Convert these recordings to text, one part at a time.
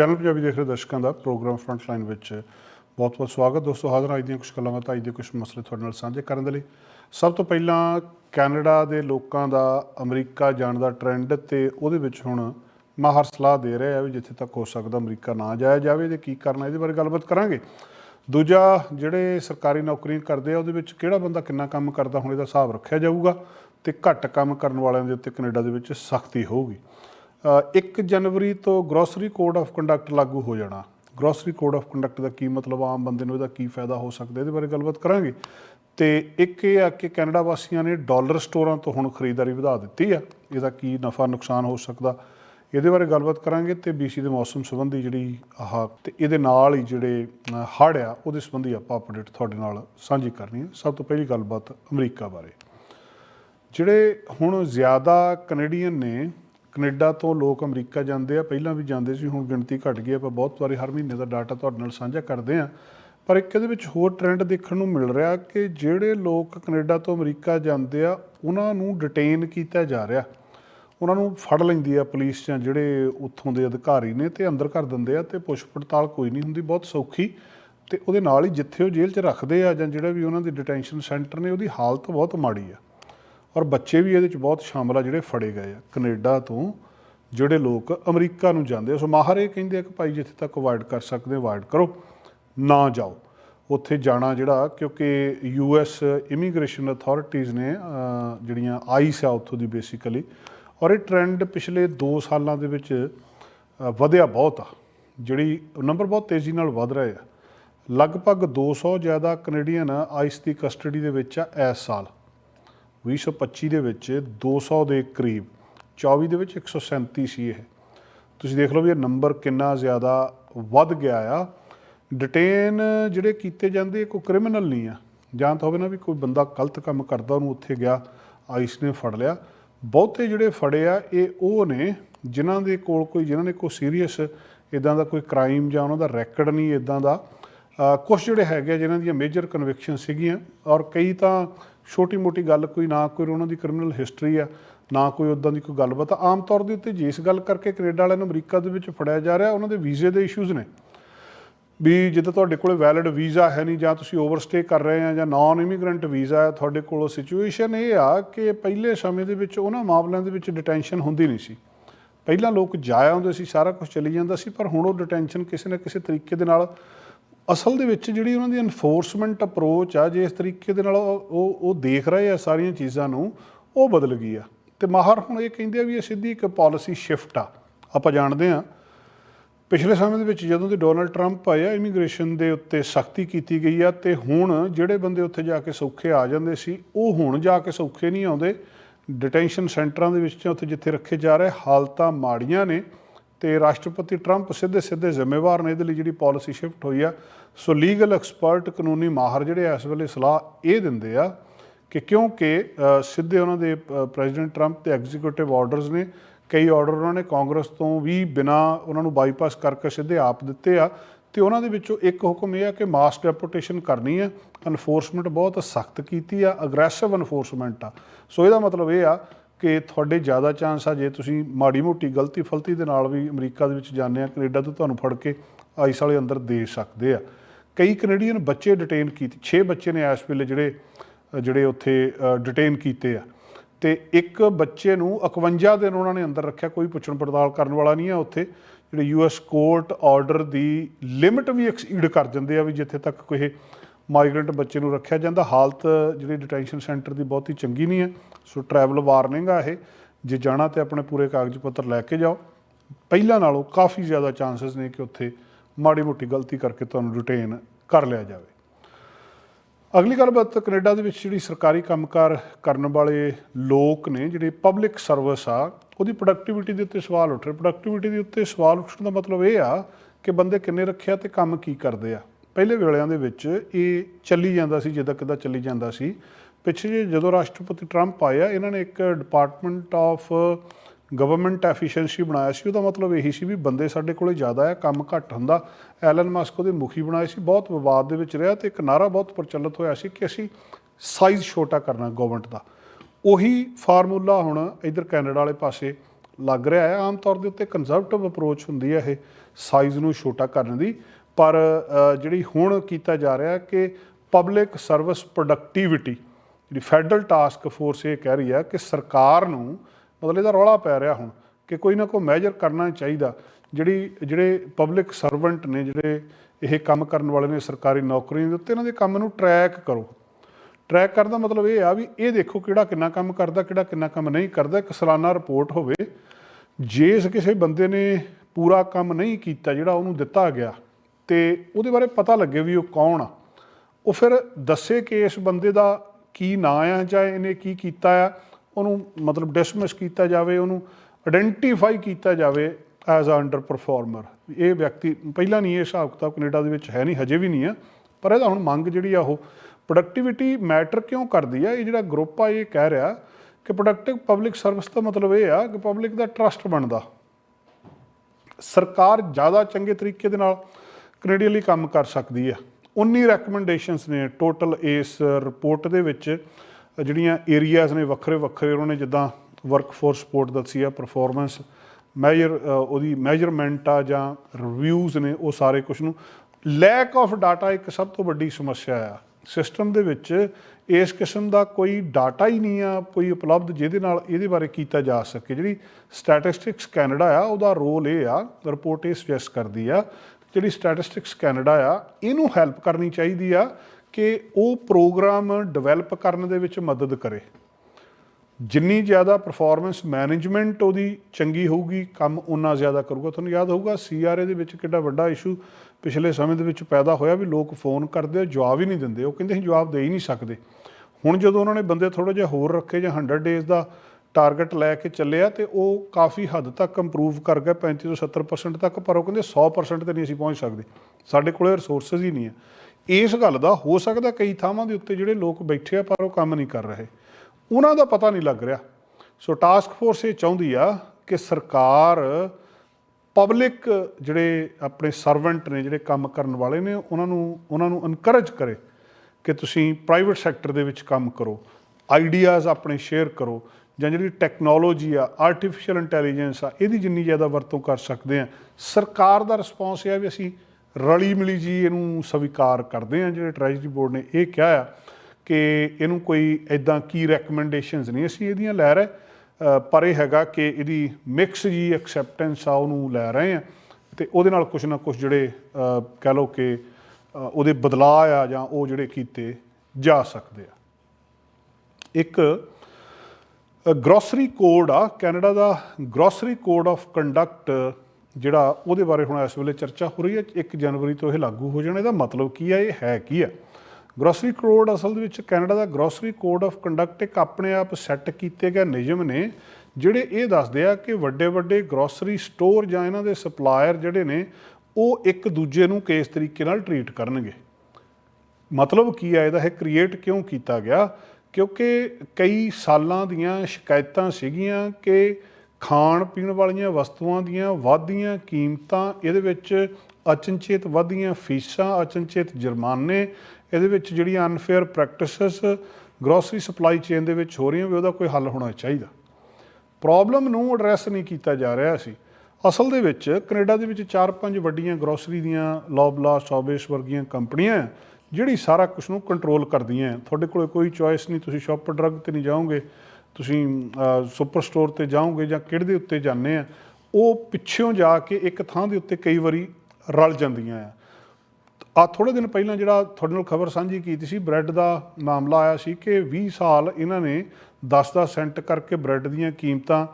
Channel Punjabi ਦੇਖ ਰਹੇ ਦਰਸ਼ਕਾਂ ਦਾ ਪ੍ਰੋਗਰਾਮ ਫਰੰਟ ਲਾਈਨ ਵਿੱਚ ਬਹੁਤ-ਬਹੁਤ ਸਵਾਗਤ। ਦੋਸਤੋ, ਹਾਜ਼ਰ ਅੱਜ ਦੀਆਂ ਕੁਝ ਗੱਲਾਂ ਬਾਤਾਂ ਅੱਜ ਦੇ ਕੁਝ ਮਸਲੇ ਤੁਹਾਡੇ ਨਾਲ ਸਾਂਝੇ ਕਰਨ ਦੇ ਲਈ। ਸਭ ਤੋਂ ਪਹਿਲਾਂ ਕੈਨੇਡਾ ਦੇ ਲੋਕਾਂ ਦਾ ਅਮਰੀਕਾ ਜਾਣ ਦਾ ਟ੍ਰੈਂਡ ਤੇ ਉਹਦੇ ਵਿੱਚ ਹੁਣ ਮਾਹਰ ਸਲਾਹ ਦੇ ਰਹੇ ਆ ਵੀ ਜਿੱਥੇ ਤੱਕ ਹੋ ਸਕਦਾ ਅਮਰੀਕਾ ਨਾ ਜਾਇਆ ਜਾਵੇ ਤੇ ਕੀ ਕਰਨਾ ਇਹਦੇ ਬਾਰੇ ਗੱਲਬਾਤ ਕਰਾਂਗੇ। ਦੂਜਾ, ਜਿਹੜੇ ਸਰਕਾਰੀ ਨੌਕਰੀ ਕਰਦੇ ਆ, ਉਹਦੇ ਵਿੱਚ ਕਿਹੜਾ ਬੰਦਾ ਕਿੰਨਾ ਕੰਮ ਕਰਦਾ, ਹੁਣ ਇਹਦਾ ਹਿਸਾਬ ਰੱਖਿਆ ਜਾਊਗਾ ਤੇ ਘੱਟ ਕੰਮ ਕਰਨ ਵਾਲਿਆਂ ਦੇ ਉੱਤੇ ਕੈਨੇਡਾ ਦੇ ਵਿੱਚ ਸਖਤੀ ਹੋਊਗੀ। 1 ਜਨਵਰੀ ਤੋਂ ਗਰੋਸਰੀ ਕੋਡ ਆਫ ਕੰਡਕਟ ਲਾਗੂ ਹੋ ਜਾਣਾ। ਗਰੋਸਰੀ ਕੋਡ ਆਫ ਕੰਡਕਟ ਦਾ ਕੀ ਮਤਲਬ ਆਮ ਬੰਦੇ ਨੂੰ ਇਹਦਾ ਕੀ ਫਾਇਦਾ ਹੋ ਸਕਦਾ? ਇਹਦੇ ਬਾਰੇ ਗੱਲਬਾਤ ਕਰਾਂਗੇ। ਤੇ ਇੱਕ ਇਹ ਆ ਕਿ ਕੈਨੇਡਾ ਵਾਸੀਆਂ ਨੇ ਡਾਲਰ ਸਟੋਰਾਂ ਤੋਂ ਹੁਣ ਖਰੀਦਦਾਰੀ ਵਧਾ ਦਿੱਤੀ ਆ। ਇਹਦਾ ਕੀ ਨਫਾ ਨੁਕਸਾਨ ਹੋ ਸਕਦਾ? ਇਹਦੇ ਬਾਰੇ ਗੱਲਬਾਤ ਕਰਾਂਗੇ ਤੇ BC ਦੇ ਮੌਸਮ ਸੰਬੰਧੀ ਜਿਹੜੀ ਆਹ ਤੇ ਇਹਦੇ ਨਾਲ ਹੀ ਜਿਹੜੇ ਅ, ਹੜ੍ਹ ਆ ਉਹਦੇ ਸੰਬੰਧੀ ਆਪਾਂ ਅਪਡੇਟ ਤੁਹਾਡੇ ਨਾਲ ਸਾਂਝੀ ਕਰਨੀ ਹੈ ਸਭ ਤੋਂ ਪਹਿਲੀ ਗੱਲਬਾਤ ਅਮਰੀਕਾ ਬਾਰੇ। ਜਿਹੜੇ ਹੁਣ ਜ਼ਿਆਦਾ ਕੈਨੇਡੀਅਨ ਨੇ ਕੈਨੇਡਾ ਤੋਂ ਲੋਕ ਅਮਰੀਕਾ ਜਾਂਦੇ ਆ, ਪਹਿਲਾਂ ਵੀ ਜਾਂਦੇ ਸੀ, ਹੁਣ ਗਿਣਤੀ ਘਟ ਗਈ ਆਪਾਂ ਬਹੁਤ ਵਾਰੀ ਹਰ ਮਹੀਨੇ ਦਾ ਡਾਟਾ ਤੁਹਾਡੇ ਨਾਲ ਸਾਂਝਾ ਕਰਦੇ ਆ। ਪਰ ਇੱਕ ਇਹਦੇ ਵਿੱਚ ਹੋਰ ਟ੍ਰੈਂਡ ਦੇਖਣ ਨੂੰ ਮਿਲ ਰਿਹਾ ਕਿ ਜਿਹੜੇ ਲੋਕ ਕੈਨੇਡਾ ਤੋਂ ਅਮਰੀਕਾ ਜਾਂਦੇ ਆ, ਉਹਨਾਂ ਨੂੰ ਡਿਟੇਨ ਕੀਤਾ ਜਾ ਰਿਹਾ। ਉਹਨਾਂ ਨੂੰ ਫੜ ਲੈਂਦੀ ਆ ਪੁਲਿਸ ਜਾਂ ਜਿਹੜੇ ਉੱਥੋਂ ਦੇ ਅਧਿਕਾਰੀ ਨੇ ਤੇ ਅੰਦਰ ਕਰ ਦਿੰਦੇ ਆ ਤੇ ਪੁੱਛ ਪੜਤਾਲ ਕੋਈ ਨਹੀਂ ਹੁੰਦੀ, ਬਹੁਤ ਸੌਖੀ। ਤੇ ਉਹਦੇ ਨਾਲ ਹੀ ਜਿੱਥੇ ਉਹ ਜੇਲ੍ਹ 'ਚ ਰੱਖਦੇ ਆ ਜਾਂ ਜਿਹੜਾ ਵੀ ਉਹਨਾਂ ਦੀ ਡਿਟੈਂਸ਼ਨ ਸੈਂਟਰ ਨੇ, ਉਹਦੀ ਹਾਲਤ ਬਹੁਤ ਮਾੜੀ ਆ। ਔਰ ਬੱਚੇ ਵੀ ਇਹਦੇ ਚ ਬਹੁਤ ਸ਼ਾਮਲ ਆ ਜਿਹੜੇ ਫੜੇ ਗਏ ਆ, ਕੈਨੇਡਾ ਤੋਂ, ਜਿਹੜੇ ਲੋਕ ਅਮਰੀਕਾ ਨੂੰ ਜਾਂਦੇ ਆ। ਸੋ ਮਾਹਰ ਇਹ ਕਹਿੰਦੇ ਆ ਕਿ ਭਾਈ ਜਿੱਥੇ ਤੱਕ ਅਵਾਇਡ ਕਰ ਸਕਦੇ, ਅਵਾਇਡ ਕਰੋ, ਨਾ ਜਾਓ। ਉੱਥੇ ਜਾਣਾ ਜਿਹੜਾ, ਕਿਉਂਕਿ ਯੂ ਯੂਐਸ ਇਮੀਗ੍ਰੇਸ਼ਨ ਅਥਾਰਟੀਆਂ ਨੇ ਜਿਹੜੀਆਂ ਆਈਸ ਆ ਉੱਥੋਂ ਦੀ ਬੇਸਿਕਲੀ, ਔਰ ਇਹ ਟ੍ਰੈਂਡ ਪਿਛਲੇ 2 ਸਾਲਾਂ ਦੇ ਵਿੱਚ ਵਧਿਆ ਬਹੁਤ ਆ। ਜਿਹੜੀ ਨੰਬਰ ਬਹੁਤ ਤੇਜ਼ੀ ਨਾਲ ਵਧ ਰਹੇ ਆ। ਲਗਭਗ 200 ਜ਼ਿਆਦਾ ਕੈਨੇਡੀਅਨ ਆਈਸ ਦੀ ਕਸਟਡੀ ਦੇ ਵਿੱਚ ਆ ਇਸ ਸਾਲ। 2025 ਦੇ ਵਿੱਚ 200 ਦੇ ਕਰੀਬ 24 ਦੇ ਵਿੱਚ 137 ਸੀ ਇਹ। ਤੁਸੀਂ ਦੇਖ ਲਓ ਵੀ ਇਹ ਨੰਬਰ ਕਿੰਨਾ ਜ਼ਿਆਦਾ ਵੱਧ ਗਿਆ ਆ। ਡਿਟੇਨ ਜਿਹੜੇ ਕੀਤੇ ਜਾਂਦੇ ਕੋਈ ਕ੍ਰਿਮੀਨਲ ਨਹੀਂ ਆ। ਜਾਂ ਤਾਂ ਹੋਵੇ ਨਾ ਵੀ ਕੋਈ ਬੰਦਾ ਗਲਤ ਕੰਮ ਕਰਦਾ, ਉਹਨੂੰ ਉੱਥੇ ਗਿਆ, ਆਈਸ ਨੇ ਫੜ ਲਿਆ। ਬਹੁਤੇ ਜਿਹੜੇ ਫੜੇ ਆ, ਇਹ ਉਹ ਨੇ ਜਿਨ੍ਹਾਂ ਦੇ ਕੋਲ ਕੋਈ, ਜਿਨ੍ਹਾਂ ਨੇ ਕੋਈ ਸੀਰੀਅਸ ਇਦਾਂ ਦਾ ਕੋਈ ਕ੍ਰਾਈਮ ਜਾਂ ਉਹਨਾਂ ਦਾ ਰੈਕਡ ਨਹੀਂ ਇਦਾਂ ਦਾ। ਕੁਝ ਜਿਹੜੇ ਹੈਗੇ ਆ, ਜਿਨ੍ਹਾਂ ਦੀਆਂ ਮੇਜਰ ਕਨਵਿਕਸ਼ਨ ਸੀਗੀਆਂ, ਔਰ ਕਈ ਤਾਂ ਛੋਟੀ ਮੋਟੀ ਗੱਲ ਕੋਈ ਨਾ ਕੋਈ ਉਹਨਾਂ ਦੀ ਕ੍ਰਿਮੀਨਲ ਹਿਸਟਰੀ ਆ, ਨਾ ਕੋਈ ਉਦਾਂ ਦੀ ਕੋਈ ਗੱਲਬਾਤ ਆਮ ਤੌਰ ਦੇ ਉੱਤੇ ਜਿਸ ਗੱਲ ਕਰਕੇ ਕੈਨੇਡਾ ਵਾਲਿਆਂ ਨੂੰ ਅਮਰੀਕਾ ਦੇ ਵਿੱਚ ਫੜਿਆ ਜਾ ਰਿਹਾ, ਉਹਨਾਂ ਦੇ ਵੀਜ਼ੇ ਦੇ ਇਸ਼ੂਜ਼ ਨੇ। ਵੀ ਜਿੱਦਾਂ ਤੁਹਾਡੇ ਕੋਲ ਵੈਲਿਡ ਵੀਜ਼ਾ ਹੈ ਨਹੀਂ ਜਾਂ ਤੁਸੀਂ ਓਵਰਸਟੇ ਕਰ ਰਹੇ ਆ ਜਾਂ ਨਾਨ ਇਮੀਗ੍ਰੈਂਟ ਵੀਜ਼ਾ ਹੈ, ਤੁਹਾਡੇ ਕੋਲ ਸਿਚੁਏਸ਼ਨ ਇਹ ਆ ਕਿ ਪਹਿਲੇ ਸਮੇਂ ਦੇ ਵਿੱਚ ਉਹਨਾਂ ਮਾਮਲਿਆਂ ਦੇ ਵਿੱਚ ਡਿਟੈਂਸ਼ਨ ਹੁੰਦੀ ਨਹੀਂ ਸੀ। ਪਹਿਲਾਂ ਲੋਕ ਜਾਇਆ ਹੁੰਦੇ ਸੀ, ਸਾਰਾ ਕੁਝ ਚਲੀ ਜਾਂਦਾ ਸੀ, ਪਰ ਹੁਣ ਉਹ ਡਿਟੈਂਸ਼ਨ ਕਿਸੇ ਨਾ ਕਿਸੇ ਤਰੀਕੇ ਦੇ ਨਾਲ ਅਸਲ ਦੇ ਵਿੱਚ ਜਿਹੜੀ ਉਹਨਾਂ ਦੀ ਐਨਫੋਰਸਮੈਂਟ ਅਪਰੋਚ ਆ ਜਿਸ ਤਰੀਕੇ ਦੇ ਨਾਲ ਉਹ, ਉਹ- ਉਹ ਦੇਖ ਰਹੇ ਆ ਸਾਰੀਆਂ ਚੀਜ਼ਾਂ ਨੂੰ, ਉਹ ਬਦਲ ਗਈ ਆ। ਤੇ ਮਾਹਰ ਹੁਣ ਇਹ ਕਹਿੰਦੇ ਆ ਵੀ ਇਹ ਸਿੱਧੀ ਇੱਕ ਪਾਲਿਸੀ ਸ਼ਿਫਟ ਆ। ਆਪਾਂ ਜਾਣਦੇ ਆ, ਪਿਛਲੇ ਸਮੇਂ ਦੇ ਵਿੱਚ ਜਦੋਂ ਦੇ ਡੋਨਲਡ ਟਰੰਪ ਆਇਆ ਇਮੀਗ੍ਰੇਸ਼ਨ ਦੇ ਉੱਤੇ ਸਖਤੀ ਕੀਤੀ ਗਈ ਆ, ਤੇ ਹੁਣ ਜਿਹੜੇ ਬੰਦੇ ਉੱਥੇ ਜਾ ਕੇ ਸੌਖੇ ਆ ਜਾਂਦੇ ਸੀ, ਉਹ ਹੁਣ ਜਾ ਕੇ ਸੌਖੇ ਨਹੀਂ ਆਉਂਦੇ। ਡਿਟੈਂਸ਼ਨ ਸੈਂਟਰਾਂ ਦੇ ਵਿੱਚ ਜਾਂ ਉੱਥੇ ਜਿੱਥੇ ਰੱਖੇ ਜਾ ਰਹੇ ਹਾਲਤਾਂ ਮਾੜੀਆਂ ਨੇ। ਤੇ ਰਾਸ਼ਟਰਪਤੀ ਟਰੰਪ ਸਿੱਧੇ ਸਿੱਧੇ ਜ਼ਿੰਮੇਵਾਰ ਨੇ, ਇਹਦੇ ਲਈ ਜਿਹੜੀ ਪਾਲਿਸੀ ਸ਼ਿਫਟ ਹੋਈ ਆ। ਸੋ ਲੀਗਲ ਐਕਸਪਰਟ ਕਾਨੂੰਨੀ ਮਾਹਰ ਜਿਹੜੇ ਇਸ ਵੇਲੇ ਸਲਾਹ ਇਹ ਦਿੰਦੇ ਆ ਕਿ ਕਿਉਂਕਿ ਸਿੱਧੇ ਉਹਨਾਂ ਦੇ ਪ੍ਰੈਜ਼ੀਡੈਂਟ ਟਰੰਪ ਤੇ ਐਗਜ਼ੀਕਿਊਟਿਵ ਆਰਡਰਸ ਨੇ, ਕਈ ਆਰਡਰ ਉਹਨਾਂ ਨੇ ਕਾਂਗਰਸ ਤੋਂ ਵੀ ਬਿਨਾ ਉਹਨਾਂ ਨੂੰ ਬਾਈਪਾਸ ਕਰਕੇ ਸਿੱਧੇ ਆਪ ਦਿੱਤੇ ਆ। ਤੇ ਉਹਨਾਂ ਦੇ ਵਿੱਚੋਂ ਇੱਕ ਹੁਕਮ ਇਹ ਆ ਕਿ ਮਾਸ ਡੈਪੋਟੇਸ਼ਨ ਕਰਨੀ ਆ। ਐਨਫੋਰਸਮੈਂਟ ਬਹੁਤ ਸਖਤ ਕੀਤੀ ਆ ਅਗਰੈਸਿਵ ਐਨਫੋਰਸਮੈਂਟ ਆ। ਸੋ ਇਹਦਾ ਮਤਲਬ ਇਹ ਆ ਕਿ ਤੁਹਾਡੇ ਜ਼ਿਆਦਾ ਚਾਂਸ ਆ ਜੇ ਤੁਸੀਂ ਮਾੜੀ ਮੋਟੀ ਗਲਤੀ ਫਲਤੀ ਦੇ ਨਾਲ ਵੀ ਅਮਰੀਕਾ ਦੇ ਵਿੱਚ ਜਾਂਦੇ ਆ, ਕੈਨੇਡਾ ਤੋਂ ਤੁਹਾਨੂੰ ਫੜ ਕੇ ਆਈਸ ਵਾਲੇ ਅੰਦਰ ਦੇ ਸਕਦੇ ਆ। ਕਈ ਕੈਨੇਡੀਅਨ ਬੱਚੇ ਡਿਟੇਨ ਕੀਤੇ 6 ਬੱਚੇ ਨੇ ਇਸ ਵੇਲੇ ਜਿਹੜੇ ਜਿਹੜੇ ਉੱਥੇ ਡਿਟੇਨ ਕੀਤੇ ਆ। ਤੇ ਇੱਕ ਬੱਚੇ ਨੂੰ 51 ਦਿਨ ਉਹਨਾਂ ਨੇ ਅੰਦਰ ਰੱਖਿਆ, ਕੋਈ ਪੁੱਛਣ ਪੜਤਾਲ ਕਰਨ ਵਾਲਾ ਨਹੀਂ ਆ ਉੱਥੇ। ਜਿਹੜੇ ਯੂਐਸ ਕੋਰਟ ਆਰਡਰ ਦੀ ਲਿਮਿਟ ਵੀ ਐਕਸੀਡ ਕਰ ਜਾਂਦੇ ਆ ਵੀ ਜਿੱਥੇ ਤੱਕ ਕੋਈ ਮਾਈਗ੍ਰੈਂਟ ਬੱਚੇ ਨੂੰ ਰੱਖਿਆ ਜਾਂਦਾ। ਹਾਲਤ ਜਿਹੜੀ ਡਿਟੈਂਸ਼ਨ ਸੈਂਟਰ ਦੀ ਬਹੁਤੀ ਚੰਗੀ ਨਹੀਂ ਹੈ। ਸੋ ਟਰੈਵਲ ਵਾਰਨਿੰਗ ਆ ਇਹ। ਜੇ ਜਾਣਾ ਤੇ ਆਪਣੇ ਪੂਰੇ ਕਾਗਜ਼ ਪੱਤਰ ਲੈ ਕੇ ਜਾਓ। ਪਹਿਲਾਂ ਨਾਲੋਂ ਕਾਫੀ ਜ਼ਿਆਦਾ ਚਾਂਸਸ ਨੇ ਕਿ ਉੱਥੇ ਮਾੜੀ ਮੋਟੀ ਗਲਤੀ ਕਰਕੇ ਤੁਹਾਨੂੰ ਡਿਟੇਨ ਕਰ ਲਿਆ ਜਾਵੇ। ਅਗਲੀ ਗੱਲਬਾਤ ਕੈਨੇਡਾ ਦੇ ਵਿੱਚ ਜਿਹੜੀ ਸਰਕਾਰੀ ਕੰਮਕਾਰ ਕਰਨ ਵਾਲੇ ਲੋਕ ਨੇ, ਜਿਹੜੇ ਪਬਲਿਕ ਸਰਵਿਸ ਆ, ਉਹਦੀ ਪ੍ਰੋਡਕਟਿਵਿਟੀ ਦੇ ਉੱਤੇ ਸਵਾਲ ਉੱਠ ਰਹੇ। ਪ੍ਰੋਡਕਟਿਵਿਟੀ ਦੇ ਉੱਤੇ ਸਵਾਲ ਉੱਠਣ ਦਾ ਮਤਲਬ ਇਹ ਆ ਕਿ ਬੰਦੇ ਕਿੰਨੇ ਰੱਖਿਆ ਤੇ ਕੰਮ ਕੀ ਕਰਦੇ ਆ। ਪਹਿਲੇ ਵੇਲਿਆਂ ਦੇ ਵਿੱਚ ਇਹ ਚੱਲੀ ਜਾਂਦਾ ਸੀ, ਜਿੱਦਾਂ ਕਿੱਦਾਂ ਚੱਲੀ ਜਾਂਦਾ ਸੀ। ਪਿੱਛੇ ਜਿਹੇ ਜਦੋਂ ਰਾਸ਼ਟਰਪਤੀ ਟਰੰਪ ਆਇਆ, ਇਹਨਾਂ ਨੇ ਇੱਕ ਡਿਪਾਰਟਮੈਂਟ ਆਫ ਗਵਰਨਮੈਂਟ ਐਫੀਸ਼ੀਐਂਸੀ ਬਣਾਇਆ ਸੀ। ਉਹਦਾ ਮਤਲਬ ਇਹੀ ਸੀ ਵੀ ਬੰਦੇ ਸਾਡੇ ਕੋਲੇ ਜ਼ਿਆਦਾ ਹੈ ਕੰਮ ਘੱਟ ਹੁੰਦਾ। ਐਲਨ ਮਸਕ ਉਹਦੇ ਮੁਖੀ ਬਣਾਏ ਸੀ। ਬਹੁਤ ਵਿਵਾਦ ਦੇ ਵਿੱਚ ਰਿਹਾ ਤੇ ਇੱਕ ਨਾਰਾ ਬਹੁਤ ਪ੍ਰਚਲਿਤ ਹੋਇਆ ਸੀ ਕਿ ਅਸੀਂ ਸਾਈਜ਼ ਛੋਟਾ ਕਰਨਾ ਗਵਰਨਮੈਂਟ ਦਾ। ਉਹੀ ਫਾਰਮੂਲਾ ਹੁਣ ਇਧਰ ਕੈਨੇਡਾ ਵਾਲੇ ਪਾਸੇ ਲੱਗ ਰਿਹਾ ਹੈ। ਆਮ ਤੌਰ ਦੇ ਉੱਤੇ ਕੰਜ਼ਰਵੇਟਿਵ ਅਪਰੋਚ ਹੁੰਦੀ ਹੈ ਇਹ ਸਾਈਜ਼ ਨੂੰ ਛੋਟਾ ਕਰਨ ਦੀ। ਪਰ ਜਿਹੜੀ ਹੁਣ ਕੀਤਾ ਜਾ ਰਿਹਾ ਕਿ ਪਬਲਿਕ ਸਰਵਿਸ ਪ੍ਰੋਡਕਟਿਵਿਟੀ ਜਿਹੜੀ ਫੈਡਰਲ ਟਾਸਕ ਫੋਰਸ ਇਹ ਕਹਿ ਰਹੀ ਹੈ ਕਿ ਸਰਕਾਰ ਨੂੰ ਮਤਲਬ ਇਹਦਾ ਰੌਲਾ ਪੈ ਰਿਹਾ ਹੁਣ ਕਿ ਕੋਈ ਨਾ ਕੋਈ ਮੈਜਰ ਕਰਨਾ ਚਾਹੀਦਾ। ਜਿਹੜੀ, ਜਿਹੜੇ ਪਬਲਿਕ ਸਰਵੈਂਟ ਨੇ, ਜਿਹੜੇ ਇਹ ਕੰਮ ਕਰਨ ਵਾਲੇ ਨੇ ਸਰਕਾਰੀ ਨੌਕਰੀਆਂ ਦੇ ਉੱਤੇ, ਇਹਨਾਂ ਦੇ ਕੰਮ ਨੂੰ ਟਰੈਕ ਕਰੋ। ਟਰੈਕ ਕਰਨ ਦਾ ਮਤਲਬ ਇਹ ਆ ਵੀ ਇਹ ਦੇਖੋ ਕਿਹੜਾ ਕਿੰਨਾ ਕੰਮ ਕਰਦਾ, ਕਿਹੜਾ ਕਿੰਨਾ ਕੰਮ ਨਹੀਂ ਕਰਦਾ। ਇੱਕ ਸਾਲਾਨਾ ਰਿਪੋਰਟ ਹੋਵੇ, ਜੇ ਕਿਸੇ ਬੰਦੇ ਨੇ ਪੂਰਾ ਕੰਮ ਨਹੀਂ ਕੀਤਾ ਜਿਹੜਾ ਉਹਨੂੰ ਦਿੱਤਾ ਗਿਆ ਤੇ ਉਹਦੇ ਬਾਰੇ ਪਤਾ ਲੱਗੇ ਵੀ ਉਹ ਕੌਣ ਆ। ਉਹ ਫਿਰ ਦੱਸੇ ਕਿ ਇਸ ਬੰਦੇ ਦਾ ਕੀ ਨਾਂ ਆ ਜਾਂ ਇਹਨੇ ਕੀ ਕੀਤਾ ਆ। ਉਹਨੂੰ ਮਤਲਬ ਡਿਸਮਿਸ ਕੀਤਾ ਜਾਵੇ, ਉਹਨੂੰ ਆਇਡੈਂਟੀਫਾਈ ਕੀਤਾ ਜਾਵੇ ਐਜ਼ ਅ ਅੰਡਰ ਪਰਫਾਰਮਰ ਇਹ ਵਿਅਕਤੀ ਪਹਿਲਾਂ ਨਹੀਂ, ਇਹ ਹਿਸਾਬ ਕਿਤਾਬ ਕੈਨੇਡਾ ਦੇ ਵਿੱਚ ਹੈ ਨਹੀਂ, ਹਜੇ ਵੀ ਨਹੀਂ ਆ। ਪਰ ਇਹਦਾ ਹੁਣ ਮੰਗ ਜਿਹੜੀ ਆ ਉਹ ਪ੍ਰੋਡਕਟਿਵਿਟੀ ਮੈਟਰ ਕਿਉਂ ਕਰਦੀ ਆ? ਇਹ ਜਿਹੜਾ ਗਰੁੱਪ ਆ, ਇਹ ਕਹਿ ਰਿਹਾ ਕਿ ਪ੍ਰੋਡਕਟਿਵ ਪਬਲਿਕ ਸਰਵਿਸ ਦਾ ਮਤਲਬ ਇਹ ਆ ਕਿ ਪਬਲਿਕ ਦਾ ਟਰਸਟ ਬਣਦਾ। ਸਰਕਾਰ ਜ਼ਿਆਦਾ ਚੰਗੇ ਤਰੀਕੇ ਦੇ ਨਾਲ ਕੈਨੇਡੀਅਨ ਲਈ ਕੰਮ ਕਰ ਸਕਦੀ ਆ। 19 ਰეკਮੈਂਡੇਸ਼ਨਸ ਨੇ ਟੋਟਲ ਇਸ ਰਿਪੋਰਟ ਦੇ ਵਿੱਚ, ਜਿਹੜੀਆਂ ਏਰੀਆਜ਼ ਨੇ ਵੱਖਰੇ ਵੱਖਰੇ, ਉਹਨਾਂ ਨੇ ਜਿੱਦਾਂ ਵਰਕਫੋਰਸ ਸਪੋਰਟ ਦੱਸੀ ਆ ਪਰਫਾਰਮੈਂਸ ਮੈਜਰ ਉਹਦੀ ਮੈਜਰਮੈਂਟ ਆ ਜਾਂ ਰਿਵਿਊਜ਼ ਨੇ, ਉਹ ਸਾਰੇ ਕੁਝ ਨੂੰ। ਲੈਕ ਆਫ ਡਾਟਾ ਇੱਕ ਸਭ ਤੋਂ ਵੱਡੀ ਸਮੱਸਿਆ ਆ। ਸਿਸਟਮ ਦੇ ਵਿੱਚ ਇਸ ਕਿਸਮ ਦਾ ਕੋਈ ਡਾਟਾ ਹੀ ਨਹੀਂ ਆ, ਕੋਈ ਉਪਲਬਧ ਜਿਹਦੇ ਨਾਲ ਇਹਦੇ ਬਾਰੇ ਕੀਤਾ ਜਾ ਸਕੇ। ਜਿਹੜੀ ਸਟੈਟਿਸਟਿਕਸ ਕੈਨੇਡਾ ਆ, ਉਹਦਾ ਰੋਲ ਇਹ ਆ ਰਿਪੋਰਟ ਇਹ ਸੁਜੈਸਟ ਕਰਦੀ ਆ ਜਿਹੜੀ ਸਟੈਟਿਸਟਿਕਸ ਕੈਨੇਡਾ ਆ, ਇਹਨੂੰ ਹੈਲਪ ਕਰਨੀ ਚਾਹੀਦੀ ਆ ਕਿ ਉਹ ਪ੍ਰੋਗਰਾਮ ਡਿਵੈਲਪ ਕਰਨ ਦੇ ਵਿੱਚ ਮਦਦ ਕਰੇ। ਜਿੰਨੀ ਜ਼ਿਆਦਾ ਪਰਫਾਰਮੈਂਸ ਮੈਨੇਜਮੈਂਟ ਉਹਦੀ ਚੰਗੀ ਹੋਊਗੀ, ਕੰਮ ਉਨਾ ਜ਼ਿਆਦਾ ਕਰੂਗਾ। ਤੁਹਾਨੂੰ ਯਾਦ ਹੋਊਗਾ ਸੀਆਰਏ ਦੇ ਵਿੱਚ ਕਿੱਡਾ ਵੱਡਾ ਇਸ਼ੂ ਪਿਛਲੇ ਸਮੇਂ ਦੇ ਵਿੱਚ ਪੈਦਾ ਹੋਇਆ ਵੀ ਲੋਕ ਫੋਨ ਕਰਦੇ ਆ, ਜਵਾਬ ਹੀ ਨਹੀਂ ਦਿੰਦੇ। ਉਹ ਕਹਿੰਦੇ ਅਸੀਂ ਜਵਾਬ ਦੇ ਹੀ ਨਹੀਂ ਸਕਦੇ। ਹੁਣ ਜਦੋਂ ਉਹਨਾਂ ਨੇ ਬੰਦੇ ਥੋੜੇ ਜਿਹਾ ਹੋਰ ਰੱਖੇ ਜਾਂ 100 ਡੇਜ਼ ਦਾ ਟਾਰਗੇਟ ਲੈ ਕੇ ਚੱਲਿਆ ਤੇ ਉਹ ਕਾਫੀ ਹੱਦ ਤੱਕ ਇੰਪਰੂਵ ਕਰ ਗਿਆ 35 ਤੋਂ 70% ਤੱਕ, ਪਰ ਉਹ ਕਹਿੰਦੇ 100% ਤੇ ਨਹੀਂ ਅਸੀਂ ਪਹੁੰਚ ਸਕਦੇ। ਸਾਡੇ ਕੋਲੇ ਰਿਸੋਰਸਸ ਹੀ ਨਹੀਂ ਹੈ। ਇਸ ਗੱਲ ਦਾ ਹੋ ਸਕਦਾ ਕਈ ਥਾਵਾਂ ਦੇ ਉੱਤੇ ਜਿਹੜੇ ਲੋਕ ਬੈਠੇ ਆ, ਪਰ ਉਹ ਕੰਮ ਨਹੀਂ ਕਰ ਰਹੇ। ਉਹਨਾਂ ਦਾ ਪਤਾ ਨਹੀਂ ਲੱਗ ਰਿਹਾ। ਸੋ ਟਾਸਕ ਫੋਰਸ ਇਹ ਚਾਹੁੰਦੀ ਆ ਕਿ ਸਰਕਾਰ ਪਬਲਿਕ ਜਿਹੜੇ ਆਪਣੇ ਸਰਵੈਂਟ ਨੇ, ਜਿਹੜੇ ਕੰਮ ਕਰਨ ਵਾਲੇ ਨੇ, ਉਹਨਾਂ ਨੂੰ ਉਹਨਾਂ ਨੂੰ ਇਨਕਰੇਜ ਕਰੇ ਕਿ ਤੁਸੀਂ ਪ੍ਰਾਈਵੇਟ ਸੈਕਟਰ ਦੇ ਵਿੱਚ ਕੰਮ ਕਰੋ। ਆਈਡੀਆਜ਼ ਆਪਣੇ ਸ਼ੇਅਰ ਕਰੋ। ਜਾਂ ਜਿਹੜੀ ਟੈਕਨੋਲੋਜੀ ਆ ਆਰਟੀਫੀਸ਼ੀਅਲ ਇੰਟੈਲੀਜੈਂਸ ਆ, ਇਹਦੀ ਜਿੰਨੀ ਜ਼ਿਆਦਾ ਵਰਤੋਂ ਕਰ ਸਕਦੇ ਆ। ਸਰਕਾਰ ਦਾ ਰਿਸਪੌਂਸ ਇਹ ਆ ਵੀ ਅਸੀਂ ਰਲੀ ਮਿਲੀ ਜੀ ਇਹਨੂੰ ਸਵੀਕਾਰ ਕਰਦੇ ਆ। ਜਿਹੜੇ ਟ੍ਰੈਜਰੀ ਬੋਰਡ ਨੇ ਇਹ ਕਿਹਾ ਆ ਕਿ ਇਹਨੂੰ ਕੋਈ ਐਦਾਂ ਕੀ ਰეკਮੈਂਡੇਸ਼ਨਸ ਨਹੀਂ ਅਸੀਂ ਇਹਦੀਆਂ ਲੈ ਰਹੇ ਪਰ ਇਹ ਹੈਗਾ ਕਿ ਇਹਦੀ ਮਿਕਸ ਜੀ ਐਕਸੈਪਟੈਂਸ ਆ, ਉਹਨੂੰ ਲੈ ਰਹੇ ਆ। ਤੇ ਉਹਦੇ ਨਾਲ ਕੁਝ ਨਾ ਕੁਝ ਜਿਹੜੇ ਕਹਿ ਲਓ ਕਿ ਉਹਦੇ ਬਦਲਾਅ ਆ ਜਾਂ ਉਹ ਜਿਹੜੇ ਕੀਤੇ ਜਾ ਸਕਦੇ ਆ। ਇੱਕ ਗਰੋਸਰੀ ਕੋਡ ਆ, ਕੈਨੇਡਾ ਦਾ ਗਰੋਸਰੀ ਕੋਡ ਆਫ ਕੰਡਕਟ ਜਿਹੜਾ ਉਹਦੇ ਬਾਰੇ ਹੁਣ ਇਸ ਵੇਲੇ ਚਰਚਾ ਹੋ ਰਹੀ ਹੈ 1 ਜਨਵਰੀ ਤੋਂ ਇਹ ਲਾਗੂ ਹੋ ਜਾਣਾ। ਇਹਦਾ ਮਤਲਬ ਕੀ ਆ, ਇਹ ਹੈ ਕੀ ਆ? ਗਰੋਸਰੀ ਕੋਡ ਅਸਲ ਦੇ ਵਿੱਚ ਕੈਨੇਡਾ ਦਾ ਗਰੋਸਰੀ ਕੋਡ ਆਫ ਕੰਡਕਟ ਇੱਕ ਆਪਣੇ ਆਪ ਸੈੱਟ ਕੀਤੇ ਗਏ ਨਿਯਮ ਨੇ, ਜਿਹੜੇ ਇਹ ਦੱਸਦੇ ਆ ਕਿ ਵੱਡੇ ਵੱਡੇ ਗਰੋਸਰੀ ਸਟੋਰ ਜਾਂ ਇਹਨਾਂ ਦੇ ਸਪਲਾਇਰ ਜਿਹੜੇ ਨੇ, ਉਹ ਇੱਕ ਦੂਜੇ ਨੂੰ ਕਿਸ ਤਰੀਕੇ ਨਾਲ ਟਰੀਟ ਕਰਨਗੇ। ਮਤਲਬ ਕੀ ਆ, ਇਹਦਾ ਇਹ ਕ੍ਰੀਏਟ ਕਿਉਂ ਕੀਤਾ ਗਿਆ? ਕਿਉਂਕਿ ਕਈ ਸਾਲਾਂ ਦੀਆਂ ਸ਼ਿਕਾਇਤਾਂ ਸੀਗੀਆਂ ਕਿ ਖਾਣ ਪੀਣ ਵਾਲੀਆਂ ਵਸਤੂਆਂ ਦੀਆਂ ਵਾਧੀਆਂ ਕੀਮਤਾਂ ਇਹਦੇ ਵਿੱਚ ਅਚਨਚੇਤ ਵਾਧੀਆਂ ਫੀਸਾਂ, ਅਚਨਚੇਤ ਜੁਰਮਾਨੇ, ਇਹਦੇ ਵਿੱਚ ਜਿਹੜੀਆਂ unfair practices grocery supply chain ਦੇ ਵਿੱਚ ਹੋ ਰਹੀਆਂ ਵੀ ਉਹਦਾ ਕੋਈ ਹੱਲ ਹੋਣਾ ਚਾਹੀਦਾ। ਪ੍ਰੋਬਲਮ ਨੂੰ ਐਡਰੈਸ ਨਹੀਂ ਕੀਤਾ ਜਾ ਰਿਹਾ ਸੀ। ਅਸਲ ਦੇ ਵਿੱਚ ਕੈਨੇਡਾ ਦੇ ਵਿੱਚ 4-5 ਵੱਡੀਆਂ ਗਰੋਸਰੀ ਦੀਆਂ ਲੌਬਲਾ ਸੌਬੇਸ ਵਰਗੀਆਂ ਕੰਪਨੀਆਂ ਜਿਹੜੀ ਸਾਰਾ ਕੁਝ ਨੂੰ ਕੰਟਰੋਲ ਕਰਦੀਆਂ ਹੈ। ਤੁਹਾਡੇ ਕੋਲ ਕੋਈ ਚੋਇਸ ਨਹੀਂ, ਤੁਸੀਂ ਸ਼ਾਪ ਡਰੱਗ ਤੇ ਨਹੀਂ ਜਾਓਗੇ, ਤੁਸੀਂ ਸੁਪਰ ਸਟੋਰ ਤੇ ਜਾਓਗੇ ਜਾਂ ਕਿਹੜੇ ਦੇ ਉੱਤੇ ਜਾਂਦੇ ਆ, ਉਹ ਪਿੱਛੋਂ ਜਾ ਕੇ ਇੱਕ ਥਾਂ ਦੇ ਉੱਤੇ ਕਈ ਵਾਰੀ ਰਲ ਜਾਂਦੀਆਂ ਆ ਆ ਥੋੜੇ ਦਿਨ ਪਹਿਲਾਂ ਜਿਹੜਾ ਤੁਹਾਡੇ ਨਾਲ ਖਬਰ ਸਾਂਝੀ ਕੀਤੀ ਸੀ ਬ੍ਰੈਡ ਦਾ ਮਾਮਲਾ ਆਇਆ ਸੀ ਕਿ 20 ਸਾਲ ਇਹਨਾਂ ਨੇ 10-10 ਸੈਂਟ ਕਰਕੇ ਬ੍ਰੈਡ ਦੀਆਂ ਕੀਮਤਾਂ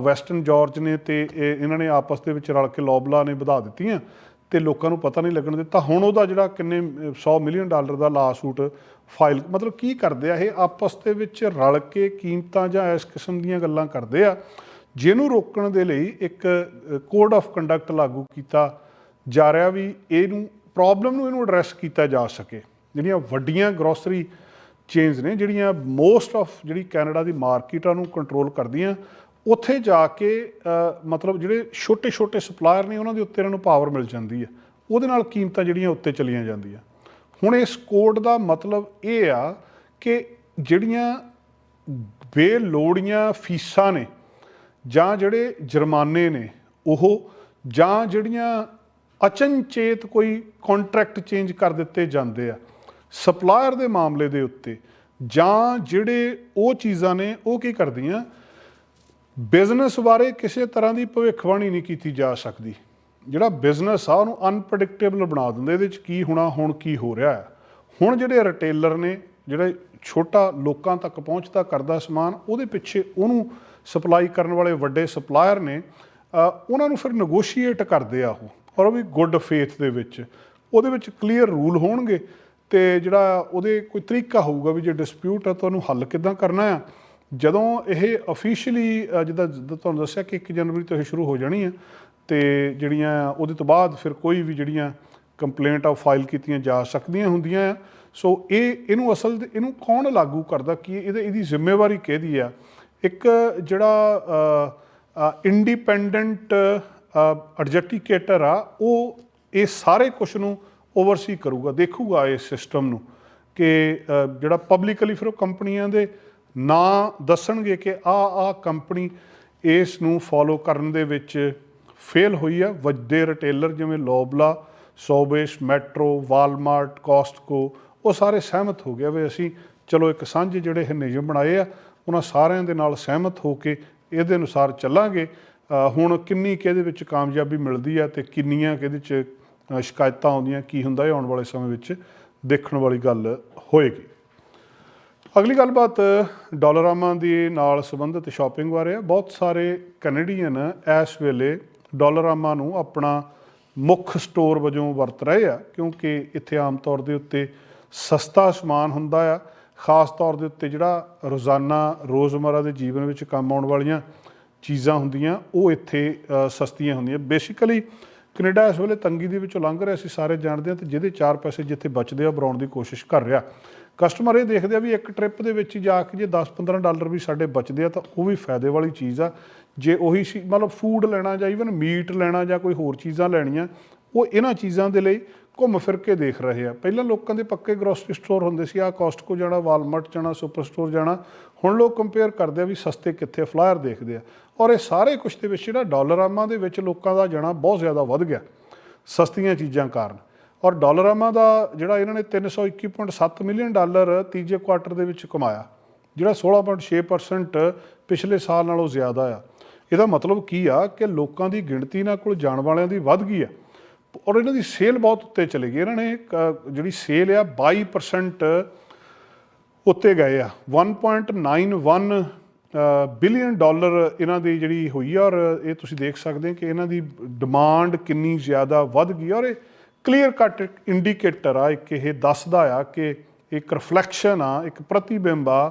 ਵੈਸਟਰਨ ਜਾਰਜ ਨੇ ਤੇ ਇਹ- ਇਹਨਾਂ ਨੇ ਆਪਸ ਦੇ ਵਿੱਚ ਰਲ ਕੇ ਲੌਬਲਾ ਨੇ ਵਧਾ ਦਿੱਤੀਆਂ ਤੇ ਲੋਕਾਂ ਨੂੰ ਪਤਾ ਨਹੀਂ ਲੱਗਣ ਦਿੱਤਾ। ਹੁਣ ਉਹਦਾ ਜਿਹੜਾ ਕਿੰਨੇ ਅ, 100 ਮਿਲੀਅਨ ਡਾਲਰ ਦਾ ਲਾਸੂਟ ਫਾਈਲ ਮਤਲਬ ਕੀ ਕਰਦੇ ਆ ਇਹ? ਆਪਸ ਦੇ ਵਿੱਚ ਰਲ ਕੇ ਕੀਮਤਾਂ ਜਾਂ ਇਸ ਕਿਸਮ ਦੀਆਂ ਗੱਲਾਂ ਕਰਦੇ ਆ ਜਿਹਨੂੰ ਰੋਕਣ ਦੇ ਲਈ ਇੱਕ ਕੋਡ ਆਫ ਕੰਡਕਟ ਲਾਗੂ ਕੀਤਾ ਜਾ ਰਿਹਾ ਵੀ ਇਹਨੂੰ ਪ੍ਰੋਬਲਮ ਨੂੰ ਇਹਨੂੰ ਐਡਰੈਸ ਕੀਤਾ ਜਾ ਸਕੇ। ਜਿਹੜੀਆਂ ਵੱਡੀਆਂ ਗਰੋਸਰੀ ਚੇਨਸ ਨੇ ਜਿਹੜੀਆਂ ਮੋਸਟ ਆਫ ਜਿਹੜੀ ਕੈਨੇਡਾ ਦੀ ਮਾਰਕੀਟਾਂ ਨੂੰ ਕੰਟਰੋਲ ਕਰਦੀਆਂ ਉੱਥੇ ਜਾ ਕੇ ਮਤਲਬ ਜਿਹੜੇ ਛੋਟੇ ਛੋਟੇ ਸਪਲਾਇਰ ਨੇ, ਉਹਨਾਂ ਦੇ ਉੱਤੇ ਇਹਨਾਂ ਨੂੰ ਪਾਵਰ ਮਿਲ ਜਾਂਦੀ ਹੈ। ਉਹਦੇ ਨਾਲ ਕੀਮਤਾਂ ਜਿਹੜੀਆਂ ਉੱਤੇ ਚਲੀਆਂ ਜਾਂਦੀਆਂ। ਹੁਣ ਇਸ ਕੋਡ ਦਾ ਮਤਲਬ ਇਹ ਆ ਕਿ ਜਿਹੜੀਆਂ ਬੇਲੋੜੀਆਂ ਫੀਸਾਂ ਨੇ, ਜਾਂ ਜਿਹੜੇ ਜੁਰਮਾਨੇ ਨੇ, ਉਹ ਜਾਂ ਜਿਹੜੀਆਂ ਅਚਨਚੇਤ ਕੋਈ ਕੰਟਰੈਕਟ ਚੇਂਜ ਕਰ ਦਿੱਤੇ ਜਾਂਦੇ ਆ ਸਪਲਾਇਰ ਦੇ ਮਾਮਲੇ ਦੇ ਉੱਤੇ, ਜਾਂ ਜਿਹੜੇ ਉਹ ਚੀਜ਼ਾਂ ਨੇ, ਉਹ ਕੀ ਕਰਦੀਆਂ ਬਿਜ਼ਨਸ ਬਾਰੇ ਕਿਸੇ ਤਰ੍ਹਾਂ ਦੀ ਭਵਿੱਖਬਾਣੀ ਨਹੀਂ ਕੀਤੀ ਜਾ ਸਕਦੀ। ਜਿਹੜਾ ਬਿਜ਼ਨਸ ਆ, ਉਹਨੂੰ ਅਨਪ੍ਰੈਡਿਕਟੇਬਲ ਬਣਾ ਦਿੰਦੇ, ਇਹਦੇ ਵਿੱਚ ਕੀ ਹੋਣਾ, ਹੁਣ ਕੀ ਹੋ ਰਿਹਾ ਹੈ। ਹੁਣ ਜਿਹੜੇ ਰਿਟੇਲਰ ਨੇ, ਜਿਹੜੇ ਛੋਟਾ ਲੋਕਾਂ ਤੱਕ ਪਹੁੰਚਦਾ ਕਰਦਾ ਸਮਾਨ, ਉਹਦੇ ਪਿੱਛੇ ਉਹਨੂੰ ਸਪਲਾਈ ਕਰਨ ਵਾਲੇ ਵੱਡੇ ਸਪਲਾਇਰ ਨੇ ਉਹਨਾਂ ਨੂੰ ਫਿਰ ਨੈਗੋਸ਼ੀਏਟ ਕਰਦੇ ਆ ਉਹ, ਔਰ ਉਹ ਵੀ ਗੁੱਡ ਫੇਥ ਦੇ ਵਿੱਚ। ਉਹਦੇ ਵਿੱਚ ਕਲੀਅਰ ਰੂਲ ਹੋਣਗੇ ਤੇ ਜਿਹੜਾ ਉਹਦੇ ਕੋਈ ਤਰੀਕਾ ਹੋਊਗਾ ਵੀ ਜੇ ਡਿਸਪਿਊਟ ਆ, ਤਾਂ ਉਹਨੂੰ ਹੱਲ ਕਿੱਦਾਂ ਕਰਨਾ ਆ। ਜਦੋਂ ਇਹ ਅਫੀਸ਼ੀਅਲੀ ਜਿੱਦਾਂ ਜਿੱਦਾਂ ਤੁਹਾਨੂੰ ਦੱਸਿਆ ਕਿ 1 ਜਨਵਰੀ ਤੋਂ ਇਹ ਸ਼ੁਰੂ ਹੋ ਜਾਣੀ ਆ ਤੇ ਜਿਹੜੀਆਂ ਉਹਦੇ ਤੋਂ ਬਾਅਦ ਫਿਰ ਕੋਈ ਵੀ ਜਿਹੜੀਆਂ ਕੰਪਲੇਂਟ ਆ ਫਾਈਲ ਕੀਤੀਆਂ ਜਾ ਸਕਦੀਆਂ ਹੁੰਦੀਆਂ ਆ। ਸੋ ਇਹ ਇਹਨੂੰ ਅਸਲ ਦੇ- ਇਹਨੂੰ ਕੌਣ ਲਾਗੂ ਕਰਦਾ ਕੀ ਇਹਦੇ ਇਹਦੀ ਜ਼ਿੰਮੇਵਾਰੀ ਕਿਹਦੀ ਆ? ਇੱਕ ਜਿਹੜਾ ਇੰਡੀਪੈਂਡੈਂਟ ਐਡਜਸਟੀਕੇਟਰ ਆ, ਉਹ ਇਹ ਸਾਰੇ ਕੁਝ ਨੂੰ ਓਵਰਸੀ ਕਰੂਗਾ, ਦੇਖੂਗਾ ਇਹ ਸਿਸਟਮ ਨੂੰ ਕਿ ਜਿਹੜਾ ਪਬਲਿਕਲੀ ਫਿਰ ਉਹ ਕੰਪਨੀਆਂ ਦੇ ਨਾ ਦੱਸਣਗੇ ਕਿ ਆ ਆ ਕੰਪਨੀ ਇਸ ਨੂੰ ਫੋਲੋ ਕਰਨ ਦੇ ਵਿੱਚ ਫੇਲ ਹੋਈ ਆ। ਵੱਡੇ ਰਿਟੇਲਰ ਜਿਵੇਂ ਲੋਬਲਾ ਸੋਬੇਸ਼ ਮੈਟਰੋ ਵਾਲਮਾਰਟ ਕੋਸਟਕੋ ਉਹ ਸਾਰੇ ਸਹਿਮਤ ਹੋ ਗਏ ਵੀ ਅਸੀਂ ਚਲੋ ਇੱਕ ਸਾਂਝੇ ਜਿਹੜੇ ਇਹ ਨਿਯਮ ਬਣਾਏ ਆ, ਉਹਨਾਂ ਸਾਰਿਆਂ ਦੇ ਨਾਲ ਸਹਿਮਤ ਹੋ ਕੇ ਇਹਦੇ ਅਨੁਸਾਰ ਚੱਲਾਂਗੇ। ਹੁਣ ਕਿੰਨੀ ਕਿ ਇਹਦੇ ਵਿੱਚ ਕਾਮਯਾਬੀ ਮਿਲਦੀ ਆ ਤੇ ਕਿੰਨੀਆਂ ਕਿ ਇਹਦੇ 'ਚ ਸ਼ਿਕਾਇਤਾਂ ਆਉਂਦੀਆਂ, ਕੀ ਹੁੰਦਾ ਇਹ ਆਉਣ ਵਾਲੇ ਸਮੇਂ ਵਿੱਚ ਦੇਖਣ ਵਾਲੀ ਗੱਲ ਹੋਏਗੀ। ਅਗਲੀ ਗੱਲਬਾਤ, ਡਾਲਰਾਮਾ ਦੇ ਨਾਲ ਸੰਬੰਧਿਤ ਸ਼ਾਪਿੰਗ ਬਾਰੇ ਹੈ। ਬਹੁਤ ਸਾਰੇ ਕੈਨੇਡੀਅਨ ਇਸ ਵੇਲੇ ਡਾਲਰਾਮਾ ਨੂੰ ਆਪਣਾ ਮੁੱਖ ਸਟੋਰ ਵਜੋਂ ਵਰਤ ਰਹੇ ਆ, ਕਿਉਂਕਿ ਇੱਥੇ ਆਮ ਤੌਰ ਦੇ ਉੱਤੇ ਸਸਤਾ ਸਮਾਨ ਹੁੰਦਾ ਆ। ਖਾਸ ਤੌਰ ਦੇ ਉੱਤੇ ਜਿਹੜਾ ਰੋਜ਼ਾਨਾ, ਰੋਜ਼ਮਰਾ ਦੇ ਜੀਵਨ ਵਿੱਚ ਕੰਮ ਆਉਣ ਵਾਲੀਆਂ ਚੀਜ਼ਾਂ ਹੁੰਦੀਆਂ, ਉਹ ਇੱਥੇ ਸਸਤੀਆਂ ਹੁੰਦੀਆਂ। ਬੇਸਿਕਲੀ ਕੈਨੇਡਾ ਇਸ ਵੇਲੇ ਤੰਗੀ ਦੇ ਵਿੱਚੋਂ ਲੰਘ ਰਿਹਾ ਅਸੀਂ ਸਾਰੇ ਜਾਣਦੇ ਹਾਂ ਤੇ ਜਿਹਦੇ ਚਾਰ ਪੈਸੇ ਜਿੱਥੇ ਬਚਦੇ ਆ ਬਣਾਉਣ ਦੀ ਕੋਸ਼ਿਸ਼ ਕਰ ਰਿਹਾ। ਕਸਟਮਰ ਇਹ ਦੇਖਦੇ ਆ ਵੀ ਇੱਕ ਟ੍ਰਿਪ ਦੇ ਵਿੱਚ ਹੀ ਜਾ ਕੇ ਜੇ 10-15 ਡਾਲਰ ਵੀ ਸਾਡੇ ਬਚਦੇ ਆ ਤਾਂ ਉਹ ਵੀ ਫਾਇਦੇ ਵਾਲੀ ਚੀਜ਼ ਆ। ਜੇ ਉਹੀ ਸੀ, ਮਤਲਬ ਫੂਡ ਲੈਣਾ ਜਾਂ ਇਵਨ ਮੀਟ ਲੈਣਾ ਜਾਂ ਕੋਈ ਹੋਰ ਚੀਜ਼ਾਂ ਲੈਣੀਆਂ, ਉਹ ਇਹਨਾਂ ਚੀਜ਼ਾਂ ਦੇ ਲਈ ਘੁੰਮ ਫਿਰ ਕੇ ਦੇਖ ਰਹੇ ਆ। ਪਹਿਲਾਂ ਲੋਕਾਂ ਦੇ ਪੱਕੇ ਗਰੋਸਰੀ ਸਟੋਰ ਹੁੰਦੇ ਸੀ ਆ ਕੋਸਟਕੋ ਜਾਣਾ ਵਾਲਮਾਰਟ ਜਾਣਾ ਸੁਪਰ ਸਟੋਰ ਜਾਣਾ। ਹੁਣ ਲੋਕ ਕੰਪੇਅਰ ਕਰਦੇ ਆ ਵੀ ਸਸਤੇ ਕਿੱਥੇ ਫਲਾਇਰ ਦੇਖਦੇ ਆ। ਔਰ ਇਹ ਸਾਰੇ ਕੁਝ ਦੇ ਵਿੱਚ ਜਿਹੜਾ ਡਾਲਰਾਮਾ ਦੇ ਵਿੱਚ ਲੋਕਾਂ ਦਾ ਜਾਣਾ ਬਹੁਤ ਜ਼ਿਆਦਾ ਵੱਧ ਗਿਆ ਸਸਤੀਆਂ ਚੀਜ਼ਾਂ ਕਾਰਨ। ਔਰ ਡਾਲਰਾਮਾ ਦਾ ਜਿਹੜਾ ਇਹਨਾਂ ਨੇ 321.7 ਮਿਲੀਅਨ ਡਾਲਰ ਤੀਜੇ ਕੁਆਟਰ ਦੇ ਵਿੱਚ ਕਮਾਇਆ, ਜਿਹੜਾ 16.6% ਪਿਛਲੇ ਸਾਲ ਨਾਲੋਂ ਜ਼ਿਆਦਾ ਆ। ਇਹਦਾ ਮਤਲਬ ਕੀ ਆ ਕਿ ਲੋਕਾਂ ਦੀ ਗਿਣਤੀ ਨਾਲ ਕੋਲ ਜਾਣ ਵਾਲਿਆਂ ਦੀ ਵੱਧ ਗਈ ਆ ਔਰ ਇਹਨਾਂ ਦੀ ਸੇਲ ਬਹੁਤ ਉੱਤੇ ਚਲੀ ਗਈ। ਇਹਨਾਂ ਨੇ ਕ- ਜਿਹੜੀ ਸੇਲ ਆ 22% ਉੱਤੇ ਗਏ ਆ। 1.91 ਬਿਲੀਅਨ ਡਾਲਰ ਇਹਨਾਂ ਦੀ ਜਿਹੜੀ ਹੋਈ ਆ ਔਰ ਇਹ ਤੁਸੀਂ ਦੇਖ ਸਕਦੇ ਕਿ ਇਹਨਾਂ ਦੀ ਡਿਮਾਂਡ ਕਿੰਨੀ ਜ਼ਿਆਦਾ ਵੱਧ ਗਈ ਔਰ ਇਹ ਕਲੀਅਰ ਕੱਟ ਇੰਡੀਕੇਟਰ ਆ ਇੱਕ ਇਹ ਦੱਸਦਾ ਆ ਕਿ ਇੱਕ ਰਿਫਲੈਕਸ਼ਨ ਆ ਇੱਕ ਪ੍ਰਤੀਬਿੰਬ ਆ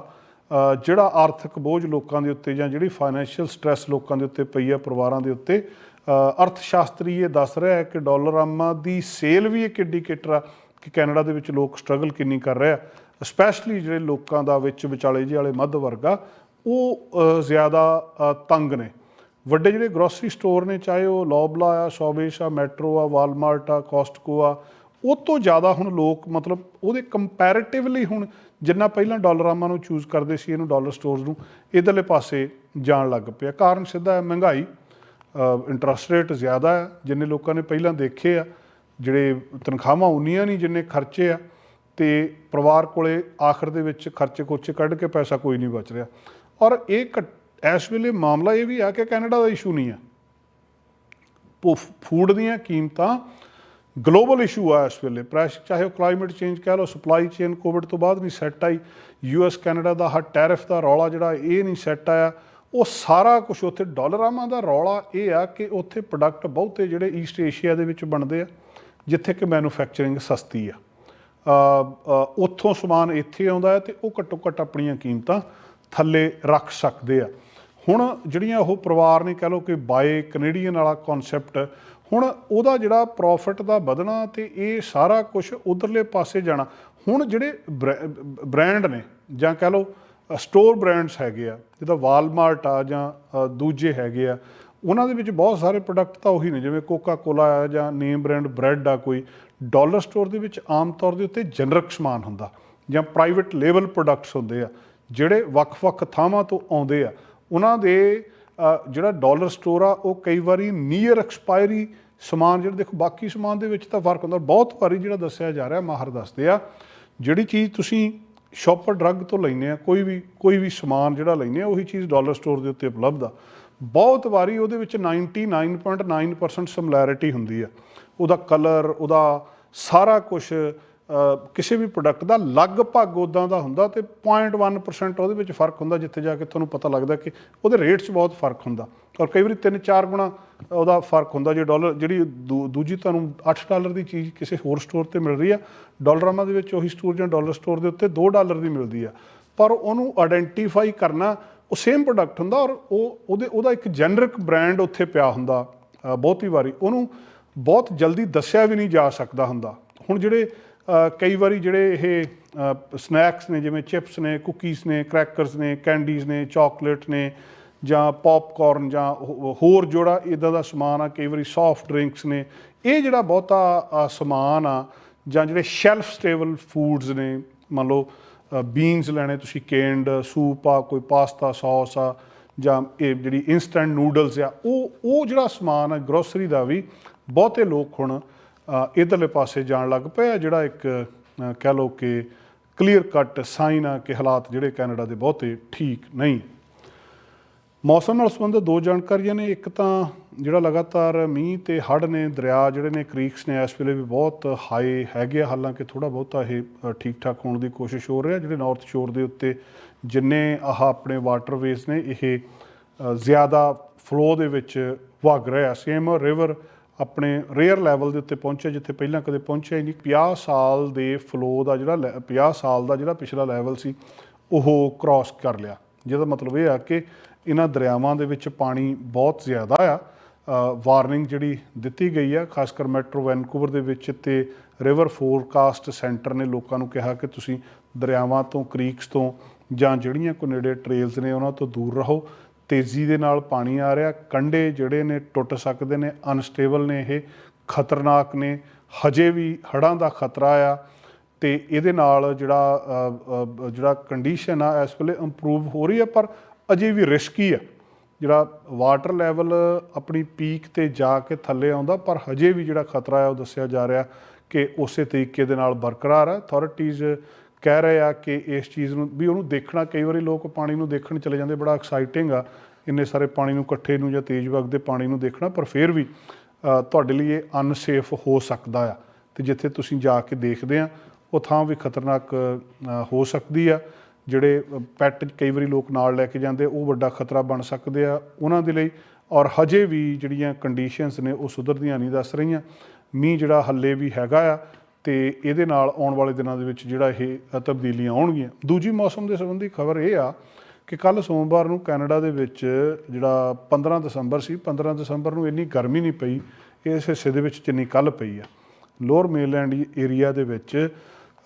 ਜਿਹੜਾ ਆਰਥਿਕ ਬੋਝ ਲੋਕਾਂ ਦੇ ਉੱਤੇ ਜਾਂ ਜਿਹੜੀ ਫਾਈਨੈਂਸ਼ੀਅਲ ਸਟ੍ਰੈਸ ਲੋਕਾਂ ਦੇ ਉੱਤੇ ਪਈ ਆ ਪਰਿਵਾਰਾਂ ਦੇ ਉੱਤੇ ਅ, ਅਰਥ ਸ਼ਾਸਤਰੀ ਇਹ ਦੱਸ ਰਿਹਾ ਹੈ ਕਿ ਡਾਲਰਾਮਾ ਦੀ ਸੇਲ ਵੀ ਇੱਕ ਇੰਡੀਕੇਟਰ ਆ ਕਿ ਕੈਨੇਡਾ ਦੇ ਵਿੱਚ ਲੋਕ ਸਟਰਗਲ ਕਿੰਨੀ ਕਰ ਰਹੇ ਆ ਸਪੈਸ਼ਲੀ ਜਿਹੜੇ ਲੋਕਾਂ ਦਾ ਵਿੱਚ ਵਿਚਾਲੇ ਜਿਹੇ ਵਾਲੇ ਮੱਧ ਵਰਗ ਆ ਉਹ ਜ਼ਿਆਦਾ ਤੰਗ ਨੇ। ਵੱਡੇ ਜਿਹੜੇ ਗਰੋਸਰੀ ਸਟੋਰ ਨੇ, ਚਾਹੇ ਉਹ ਲੋਬਲਾ ਆ ਸੋਬੇਸ਼ ਆ ਮੈਟਰੋ ਆ ਵਾਲਮਾਰਟ ਆ ਕੋਸਟਕੋ ਆ, ਉਹ ਤੋਂ ਜ਼ਿਆਦਾ ਹੁਣ ਲੋਕ ਮਤਲਬ ਉਹਦੇ ਕੰਪੈਰੀਟਿਵਲੀ ਹੁਣ ਜਿੰਨਾ ਪਹਿਲਾਂ ਡਾਲਰਾਮਾ ਨੂੰ ਚੂਜ਼ ਕਰਦੇ ਸੀ ਇਹਨੂੰ ਡਾਲਰ ਸਟੋਰਸ ਨੂੰ, ਇਧਰਲੇ ਪਾਸੇ ਜਾਣ ਲੱਗ ਪਿਆ। ਕਾਰਨ ਸਿੱਧਾ ਹੈ, ਮਹਿੰਗਾਈ ਇੰਟਰਸਟ ਰੇਟ ਜ਼ਿਆਦਾ ਹੈ, ਜਿੰਨੇ ਲੋਕਾਂ ਨੇ ਪਹਿਲਾਂ ਦੇਖੇ ਆ, ਜਿਹੜੇ ਤਨਖਾਹਾਂ ਉਨੀਆਂ ਨਹੀਂ, ਜਿੰਨੇ ਖਰਚੇ ਆ, ਤੇ ਪਰਿਵਾਰ ਕੋਲੇ ਆਖਰ ਦੇ ਵਿੱਚ ਖਰਚੇ ਕੋਚੇ ਕੱਢ ਕੇ ਪੈਸਾ ਕੋਈ ਨਹੀਂ ਬਚ ਰਿਹਾ। ਔਰ ਇਹ ਘਟ- ਇਸ ਵੇਲੇ ਮਾਮਲਾ ਇਹ ਵੀ ਆ ਕਿ ਕੈਨੇਡਾ ਦਾ ਇਸ਼ੂ ਨਹੀਂ ਆ। ਫੂਡ ਦੀਆਂ ਕੀਮਤਾਂ ਗਲੋਬਲ ਇਸ਼ੂ ਆ ਇਸ ਵੇਲੇ। ਪ੍ਰੈਸ਼ ਚਾਹੇ ਉਹ ਕਲਾਈਮੇਟ ਚੇਂਜ ਕਹਿ ਲਓ, ਸਪਲਾਈ ਚੇਨ ਕੋਵਿਡ ਤੋਂ ਬਾਅਦ ਨਹੀਂ ਸੈੱਟ ਆਈ। ਯੂਐਸ, ਕੈਨੇਡਾ ਦਾ ਹਰ ਟੈਰਿਫ ਦਾ ਰੌਲਾ ਜਿਹੜਾ ਇਹ ਨਹੀਂ ਸੈੱਟ ਆਇਆ। ਉਹ ਸਾਰਾ ਕੁਝ ਉੱਥੇ ਡਾਲਰਾਮਾ ਦਾ ਰੌਲਾ ਇਹ ਆ ਕਿ ਉੱਥੇ ਪ੍ਰੋਡਕਟ ਬਹੁਤੇ ਜਿਹੜੇ ਈਸਟ ਏਸ਼ੀਆ ਦੇ ਵਿੱਚ ਬਣਦੇ ਆ, ਜਿੱਥੇ ਕਿ ਮੈਨੂਫੈਕਚਰਿੰਗ ਸਸਤੀ ਆ। ਉੱਥੋਂ ਸਮਾਨ ਇੱਥੇ ਆਉਂਦਾ ਹੈ ਤੇ ਉਹ ਘੱਟੋ ਘੱਟ ਆਪਣੀਆਂ ਕੀਮਤਾਂ ਥੱਲੇ ਰੱਖ ਸਕਦੇ ਆ। ਹੁਣ ਜਿਹੜੀਆਂ ਉਹ ਪਰਿਵਾਰ ਨੇ ਕਹਿ ਲਓ ਕਿ ਬਾਏ ਕੈਨੇਡੀਅਨ ਵਾਲਾ ਕਨਸੈਪਟ ਹੁਣ ਉਹਦਾ ਜਿਹੜਾ ਪ੍ਰੋਫਿਟ ਦਾ ਵਧਣਾ ਤੇ ਇਹ ਸਾਰਾ ਕੁਝ ਉਧਰਲੇ ਪਾਸੇ ਜਾਣਾ, ਹੁਣ ਜਿਹੜੇ ਬ੍ਰਾਂਡ ਨੇ ਜਾਂ ਕਹਿ ਲਓ ਸਟੋਰ ਬ੍ਰਾਂਡਸ ਹੈਗੇ ਆ, ਜਿੱਦਾਂ ਵਾਲਮਾਰਟ ਆ ਜਾਂ ਦੂਜੇ ਹੈਗੇ ਆ, ਉਹਨਾਂ ਦੇ ਵਿੱਚ ਬਹੁਤ ਸਾਰੇ ਪ੍ਰੋਡਕਟ ਤਾਂ ਉਹੀ ਨੇ, ਜਿਵੇਂ ਕੋਕਾ ਕੋਲਾ ਆ ਜਾਂ ਨੇਮ ਬ੍ਰਾਂਡ ਬ੍ਰੈਡ ਆ ਕੋਈ ਡਾਲਰ ਸਟੋਰ ਦੇ ਵਿੱਚ ਆਮ ਤੌਰ ਦੇ ਉੱਤੇ ਜਨਰਕ ਸਮਾਨ ਹੁੰਦਾ ਜਾਂ ਪ੍ਰਾਈਵੇਟ ਲੇਬਲ ਪ੍ਰੋਡਕਟਸ ਹੁੰਦੇ ਆ, ਜਿਹੜੇ ਵੱਖ-ਵੱਖ ਥਾਵਾਂ ਤੋਂ ਆਉਂਦੇ ਆ ਉਹਨਾਂ ਦੇ ਜਿਹੜਾ ਡਾਲਰ ਸਟੋਰ ਆ, ਉਹ ਕਈ ਵਾਰੀ ਨੀਅਰ ਐਕਸਪਾਇਰੀ ਸਮਾਨ, ਜਿਹੜਾ ਦੇਖੋ ਬਾਕੀ ਸਮਾਨ ਦੇ ਵਿੱਚ ਤਾਂ ਫ਼ਰਕ ਹੁੰਦਾ ਬਹੁਤ ਵਾਰੀ ਜਿਹੜਾ ਦੱਸਿਆ ਜਾ ਰਿਹਾ, ਮਾਹਰ ਦੱਸਦੇ ਆ, ਜਿਹੜੀ ਚੀਜ਼ ਤੁਸੀਂ ਸ਼ਾਪਰ ਡਰੱਗ ਤੋਂ ਲੈਨੇ ਆ, ਕੋਈ ਵੀ ਕੋਈ ਵੀ ਸਮਾਨ ਜਿਹੜਾ ਲੈਨੇ ਆ, ਉਹੀ ਚੀਜ਼ ਡਾਲਰ ਸਟੋਰ ਦੇ ਉੱਤੇ ਉਪਲਬਧ ਆ। ਬਹੁਤ ਵਾਰੀ ਉਹਦੇ ਵਿੱਚ 99.9% ਸਿਮਿਲੈਰਿਟੀ ਹੁੰਦੀ ਆ। ਉਹਦਾ ਕਲਰ ਉਹਦਾ ਸਾਰਾ ਕੁਝ ਕਿਸੇ ਵੀ ਪ੍ਰੋਡਕਟ ਦਾ ਲਗਭਗ ਉਦਾਂ ਦਾ ਹੁੰਦਾ ਤੇ 0.1% ਉਹਦੇ ਵਿੱਚ ਫ਼ਰਕ ਹੁੰਦਾ, ਜਿੱਥੇ ਜਾ ਕੇ ਤੁਹਾਨੂੰ ਪਤਾ ਲੱਗਦਾ ਕਿ ਉਹਦੇ ਰੇਟ 'ਚ ਬਹੁਤ ਫ਼ਰਕ ਹੁੰਦਾ। ਔਰ ਕਈ ਵਾਰੀ 3-4 ਗੁਣਾ ਉਹਦਾ ਫ਼ਰਕ ਹੁੰਦਾ, ਜੇ ਡਾਲਰ ਜਿਹੜੀ ਦੂ- ਦੂਜੀ ਤੁਹਾਨੂੰ 8 ਡਾਲਰ ਦੀ ਚੀਜ਼ ਕਿਸੇ ਹੋਰ ਸਟੋਰ ਤੇ ਮਿਲ ਰਹੀ ਆ, ਡਾਲਰਾਮਾ ਦੇ ਵਿੱਚ ਉਹੀ ਸਟੋਰ ਜਾਂ ਡਾਲਰ ਸਟੋਰ ਦੇ ਉੱਤੇ 2 ਡਾਲਰ ਦੀ ਮਿਲਦੀ ਆ। ਪਰ ਉਹਨੂੰ ਆਇਡੈਂਟੀਫਾਈ ਕਰਨਾ, ਉਹ ਸੇਮ ਪ੍ਰੋਡਕਟ ਹੁੰਦਾ ਔਰ ਉਹ, ਉਹਦੇ, ਉਹਦਾ ਇੱਕ ਜੈਨਰਿਕ ਬ੍ਰਾਂਡ ਉੱਥੇ ਪਿਆ ਹੁੰਦਾ ਬਹੁਤੀ ਵਾਰੀ। ਉਹਨੂੰ ਬਹੁਤ ਜਲਦੀ ਦੱਸਿਆ ਵੀ ਨਹੀਂ ਜਾ ਸਕਦਾ ਹੁੰਦਾ। ਹੁਣ ਜਿਹੜੇ ਕਈ ਵਾਰੀ ਜਿਹੜੇ ਇਹ ਸਨੈਕਸ ਨੇ, ਜਿਵੇਂ ਚਿਪਸ ਨੇ ਕੁਕੀਜ਼ ਨੇ ਕ੍ਰੈਕਰਸ ਨੇ ਕੈਂਡੀਜ਼ ਨੇ ਚਾਕਲੇਟ ਨੇ, ਜਾਂ ਪੌਪਕਾਰਨ ਜਾਂ ਹੋਰ ਜਿਹੜਾ ਇਦਾਂ ਦਾ ਸਮਾਨ ਆ, ਕਈ ਵਾਰੀ ਸੌਫਟ ਡਰਿੰਕਸ ਨੇ, ਇਹ ਜਿਹੜਾ ਬਹੁਤਾ ਸਮਾਨ ਆ, ਜਾਂ ਜਿਹੜੇ ਸ਼ੈਲਫ ਸਟੇਬਲ ਫੂਡਸ ਨੇ, ਮੰਨ ਲਓ ਬੀਨਸ ਲੈਣੇ, ਤੁਸੀਂ ਕੇਂਡ ਸੂਪ ਆ, ਕੋਈ ਪਾਸਤਾ ਸੌਸ ਆ, ਜਾਂ ਇਹ ਜਿਹੜੀ ਇਨਸਟੈਂਟ ਨੂਡਲਸ ਆ, ਉਹ ਉਹ ਜਿਹੜਾ ਸਮਾਨ ਆ ਗਰੋਸਰੀ ਦਾ ਵੀ, ਬਹੁਤੇ ਲੋਕ ਹੁਣ ਇਧਰਲੇ ਪਾਸੇ ਜਾਣ ਲੱਗ ਪਏ ਆ, ਜਿਹੜਾ ਇੱਕ ਕਹਿ ਲਓ ਕਿ ਕਲੀਅਰ ਕੱਟ ਸਾਈਨ ਆ ਕਿ ਹਾਲਾਤ ਜਿਹੜੇ ਕੈਨੇਡਾ ਦੇ ਬਹੁਤੇ ਠੀਕ ਨਹੀਂ। ਮੌਸਮ ਨਾਲ ਸੰਬੰਧਿਤ ਦੋ ਜਾਣਕਾਰੀਆਂ ਨੇ, ਇੱਕ ਤਾਂ ਜਿਹੜਾ ਲਗਾਤਾਰ ਮੀਂਹ ਤੇ ਹੜ੍ਹ ਨੇ, ਦਰਿਆ ਜਿਹੜੇ ਨੇ, ਕ੍ਰੀਕਸ ਨੇ, ਇਸ ਵੇਲੇ ਵੀ ਬਹੁਤ ਹਾਈ ਹੈਗੇ ਆ, ਹਾਲਾਂਕਿ ਥੋੜਾ ਬਹੁਤਾ ਇਹ ਠੀਕ ਠਾਕ ਹੋਣ ਦੀ ਕੋਸ਼ਿਸ਼ ਹੋ ਰਿਹਾ, ਜਿਹੜੇ ਨਾਰਥ ਸ਼ੋਰ ਦੇ ਉੱਤੇ ਜਿੰਨੇ ਆਹ ਆਪਣੇ ਵਾਟਰਵੇਜ਼ ਨੇ, ਇਹ ਜ਼ਿਆਦਾ ਫਲੋ ਦੇ ਵਿੱਚ ਵਗ ਰਿਹਾ। ਸੇਮ ਰਿਵਰ ਆਪਣੇ ਰੇਅਰ ਲੈਵਲ ਦੇ ਉੱਤੇ ਪਹੁੰਚਿਆ, ਜਿੱਥੇ ਪਹਿਲਾਂ ਕਦੇ ਪਹੁੰਚਿਆ ਹੀ ਨਹੀਂ। 50 ਸਾਲ ਦੇ ਫਲੋ ਦਾ ਜਿਹੜਾ ਲੈ- 50 ਸਾਲ ਦਾ ਜਿਹੜਾ ਪਿਛਲਾ ਲੈਵਲ ਸੀ, ਉਹ ਕ੍ਰਾਸ ਕਰ ਲਿਆ। ਜਿਹਦਾ ਮਤਲਬ ਇਹ ਆ ਕਿ ਇਹਨਾਂ ਦਰਿਆਵਾਂ ਦੇ ਵਿੱਚ ਪਾਣੀ ਬਹੁਤ ਜ਼ਿਆਦਾ ਆ। ਵਾਰਨਿੰਗ ਜਿਹੜੀ ਦਿੱਤੀ ਗਈ ਆ ਖਾਸ ਕਰ ਮੈਟਰੋ ਵੈਨਕੂਵਰ ਦੇ ਵਿੱਚ ਤੇ ਰਿਵਰ ਫੋਰਕਾਸਟ ਸੈਂਟਰ ਨੇ ਲੋਕਾਂ ਨੂੰ ਕਿਹਾ ਕਿ ਤੁਸੀਂ ਦਰਿਆਵਾਂ ਤੋਂ ਕ੍ਰੀਕਸ ਤੋਂ ਜਾਂ ਜਿਹੜੀਆਂ ਕੋ ਨੇੜੇ ਟ੍ਰੇਲਸ ਨੇ, ਉਹਨਾਂ ਤੋਂ ਦੂਰ ਰਹੋ। ਤੇਜ਼ੀ ਦੇ ਨਾਲ ਪਾਣੀ ਆ ਰਿਹਾ। ਕੰਡੇ ਜਿਹੜੇ ਨੇ ਟੁੱਟ ਸਕਦੇ ਨੇ ਅਨਸਟੇਬਲ ਨੇ ਇਹ, ਖਤਰਨਾਕ ਨੇ। ਹਜੇ ਵੀ ਹੜ੍ਹਾਂ ਦਾ ਖਤਰਾ ਆ ਤੇ ਇਹਦੇ ਨਾਲ ਜਿਹੜਾ ਜਿਹੜਾ ਕੰਡੀਸ਼ਨ ਆ, ਇਸ ਵੇਲੇ ਇੰਪਰੂਵ ਹੋ ਰਹੀ ਹੈ ਪਰ ਅਜੇ ਵੀ ਰਿਸਕੀ ਆ। ਜਿਹੜਾ ਵਾਟਰ ਲੈਵਲ ਆਪਣੀ ਪੀਕ ਤੇ ਜਾ ਕੇ ਥੱਲੇ ਆਉਂਦਾ, ਪਰ ਹਜੇ ਵੀ ਜਿਹੜਾ ਖਤਰਾ ਹੈ ਉਹ ਦੱਸਿਆ ਜਾ ਰਿਹਾ ਕਿ ਉਸੇ ਤਰੀਕੇ ਦੇ ਨਾਲ ਬਰਕਰਾਰ ਹੈ ਅਥਾਰਟੀਜ਼ ਕਹਿ ਰਹੇ ਆ ਕਿ ਇਸ ਚੀਜ਼ ਨੂੰ, ਵੀ ਉਹਨੂੰ ਦੇਖਣਾ, ਕਈ ਵਾਰੀ ਲੋਕ ਪਾਣੀ ਨੂੰ ਦੇਖਣ ਚਲੇ ਜਾਂਦੇ, ਬੜਾ ਐਕਸਾਈਟਿੰਗ ਆ, ਇੰਨੇ ਸਾਰੇ ਪਾਣੀ ਨੂੰ ਇਕੱਠੇ ਨੂੰ ਜਾਂ ਤੇਜ਼ ਵਗਦੇ ਪਾਣੀ ਨੂੰ ਦੇਖਣਾ, ਪਰ ਫਿਰ ਵੀ ਤੁਹਾਡੇ ਲਈ ਇਹ ਅਨਸੇਫ ਹੋ ਸਕਦਾ ਆ। ਤੇ ਜਿੱਥੇ ਤੁਸੀਂ ਜਾ ਕੇ ਦੇਖਦੇ ਆ, ਉਹ ਥਾਂ ਵੀ ਖਤਰਨਾਕ ਹੋ ਸਕਦੀ ਆ। ਜਿਹੜੇ ਪੈਟ ਕਈ ਵਾਰੀ ਲੋਕ ਨਾਲ ਲੈ ਕੇ ਜਾਂਦੇ, ਉਹ ਵੱਡਾ ਖਤਰਾ ਬਣ ਸਕਦੇ ਆ ਉਹਨਾਂ ਦੇ ਲਈ। ਔਰ ਹਜੇ ਵੀ ਜਿਹੜੀਆਂ ਕੰਡੀਸ਼ਨਸ ਨੇ, ਉਹ ਸੁਧਰਦੀਆਂ ਨਹੀਂ ਦੱਸ ਰਹੀਆਂ। ਮੀਂਹ ਜਿਹੜਾ ਹੱਲੇ ਵੀ ਹੈਗਾ ਆ ਤੇ ਇਹਦੇ ਨਾਲ ਆਉਣ ਵਾਲੇ ਦਿਨਾਂ ਦੇ ਵਿੱਚ ਜਿਹੜਾ ਇਹ ਤਬਦੀਲੀਆਂ ਆਉਣਗੀਆਂ। ਦੂਜੀ ਮੌਸਮ ਦੇ ਸੰਬੰਧੀ ਖਬਰ ਇਹ ਆ ਕਿ ਕੱਲ ਸੋਮਵਾਰ ਨੂੰ ਕੈਨੇਡਾ ਦੇ ਵਿੱਚ ਜਿਹੜਾ 15 ਦਸੰਬਰ ਸੀ 15 ਦਸੰਬਰ ਨੂੰ ਇੰਨੀ ਗਰਮੀ ਨਹੀਂ ਪਈ, ਇਸ ਹਿੱਸੇ ਦੇ ਵਿੱਚ ਜਿੰਨੀ ਕੱਲ ਪਈ ਆ। ਲੋਅਰ ਮੇਨਲੈਂਡ ਏਰੀਆ ਦੇ ਵਿੱਚ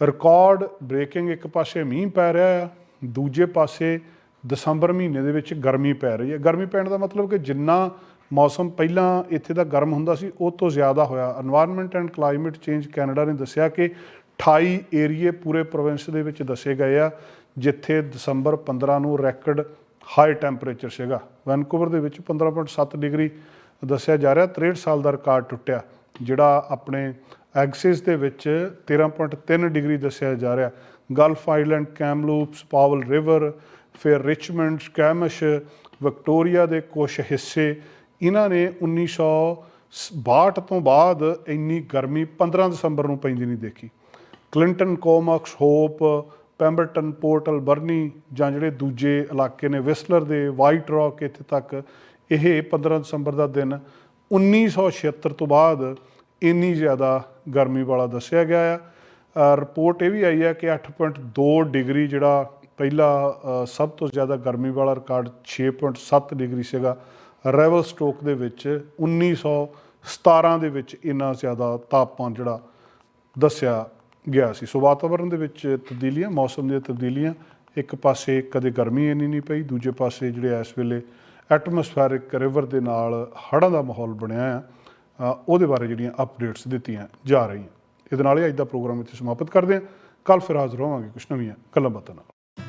ਰਿਕਾਰਡ ਬ੍ਰੇਕਿੰਗ ਇੱਕ ਪਾਸੇ ਮੀਂਹ ਪੈ ਰਿਹਾ ਆ, ਦੂਜੇ ਪਾਸੇ ਦਸੰਬਰ ਮਹੀਨੇ ਦੇ ਵਿੱਚ ਗਰਮੀ ਪੈ ਰਹੀ ਹੈ ਗਰਮੀ ਪੈਣ ਦਾ ਮਤਲਬ ਕਿ ਜਿੰਨਾ ਮੌਸਮ ਪਹਿਲਾਂ ਇੱਥੇ ਦਾ ਗਰਮ ਹੁੰਦਾ ਸੀ, ਉਹ ਤੋਂ ਜ਼ਿਆਦਾ ਹੋਇਆ। Environment and climate change Canada ਨੇ ਦੱਸਿਆ ਕਿ 28 ਏਰੀਏ ਪੂਰੇ ਪ੍ਰੋਵਿੰਸ ਦੇ ਵਿੱਚ ਦੱਸੇ ਗਏ ਆ, ਜਿੱਥੇ ਦਸੰਬਰ 15 ਨੂੰ ਰੈਕਡ ਹਾਈ ਟੈਂਪਰੇਚਰ ਸੀਗਾ। ਵੈਨਕੂਵਰ ਦੇ ਵਿੱਚ 15.7 ਡਿਗਰੀ ਦੱਸਿਆ ਜਾ ਰਿਹਾ 63 ਸਾਲ ਦਾ ਰਿਕਾਰਡ ਟੁੱਟਿਆ, ਜਿਹੜਾ ਆਪਣੇ ਐਕਸਿਸ ਦੇ ਵਿੱਚ 13.3 ਡਿਗਰੀ ਦੱਸਿਆ ਜਾ ਰਿਹਾ। Gulf Island Kamloops Powell River ਫਿਰ ਰਿਚਮੰਡ ਕੈਮਸ਼ ਵਿਕਟੋਰੀਆ ਦੇ ਕੁਝ ਹਿੱਸੇ ਇਹਨਾਂ ਨੇ 1962 ਤੋਂ ਬਾਅਦ ਇੰਨੀ ਗਰਮੀ 15 ਦਸੰਬਰ ਨੂੰ ਪੈਂਦੀ ਨਹੀਂ ਦੇਖੀ। Clinton, Comox, Hope, Pemberton, Port Alberni ਜਾਂ ਜਿਹੜੇ ਦੂਜੇ ਇਲਾਕੇ ਨੇ ਵਿਸਲਰ ਦੇ, ਵਾਈਟ ਰੌਕ ਇੱਥੇ ਤੱਕ ਇਹ 15 ਦਸੰਬਰ ਦਾ ਦਿਨ 1976 ਤੋਂ ਬਾਅਦ ਇੰਨੀ ਜ਼ਿਆਦਾ ਗਰਮੀ ਵਾਲਾ ਦੱਸਿਆ ਗਿਆ ਆ। ਰਿਪੋਰਟ ਇਹ ਵੀ ਆਈ ਹੈ ਕਿ 8.2 ਡਿਗਰੀ ਜਿਹੜਾ ਪਹਿਲਾ ਸਭ ਤੋਂ ਜ਼ਿਆਦਾ ਗਰਮੀ ਵਾਲਾ ਰਿਕਾਰਡ 6.7 ਡਿਗਰੀ ਸੀਗਾ। ਰੈਵਲ ਸਟੋਕ ਦੇ ਵਿੱਚ 1917 ਦੇ ਵਿੱਚ ਇੰਨਾ ਜ਼ਿਆਦਾ ਤਾਪਮਾਨ ਜਿਹੜਾ ਦੱਸਿਆ ਗਿਆ ਸੀ। ਸੋ ਵਾਤਾਵਰਣ ਦੇ ਵਿੱਚ ਤਬਦੀਲੀਆਂ, ਮੌਸਮ ਦੀਆਂ ਤਬਦੀਲੀਆਂ, ਇੱਕ ਪਾਸੇ ਕਦੇ ਗਰਮੀ ਇੰਨੀ ਨਹੀਂ ਪਈ, ਦੂਜੇ ਪਾਸੇ ਜਿਹੜੇ ਇਸ ਵੇਲੇ ਐਟਮੋਸਫੈਰਿਕ ਰਿਵਰ ਦੇ ਨਾਲ ਹੜ੍ਹਾਂ ਦਾ ਮਾਹੌਲ ਬਣਿਆ ਆ ਉਹਦੇ ਬਾਰੇ ਜਿਹੜੀਆਂ ਅਪਡੇਟਸ ਦਿੱਤੀਆਂ ਜਾ ਰਹੀਆਂ। ਇਹਦੇ ਨਾਲ ਹੀ ਅੱਜ ਦਾ ਪ੍ਰੋਗਰਾਮ ਇੱਥੇ ਸਮਾਪਤ ਕਰਦੇ ਹਾਂ। ਕੱਲ ਫਿਰ ਹਾਜ਼ਰ ਹੋਵਾਂਗੇ ਕੁਝ ਨਵੀਆਂ ਗੱਲਾਂ ਬਾਤਾਂ ਨਾਲ।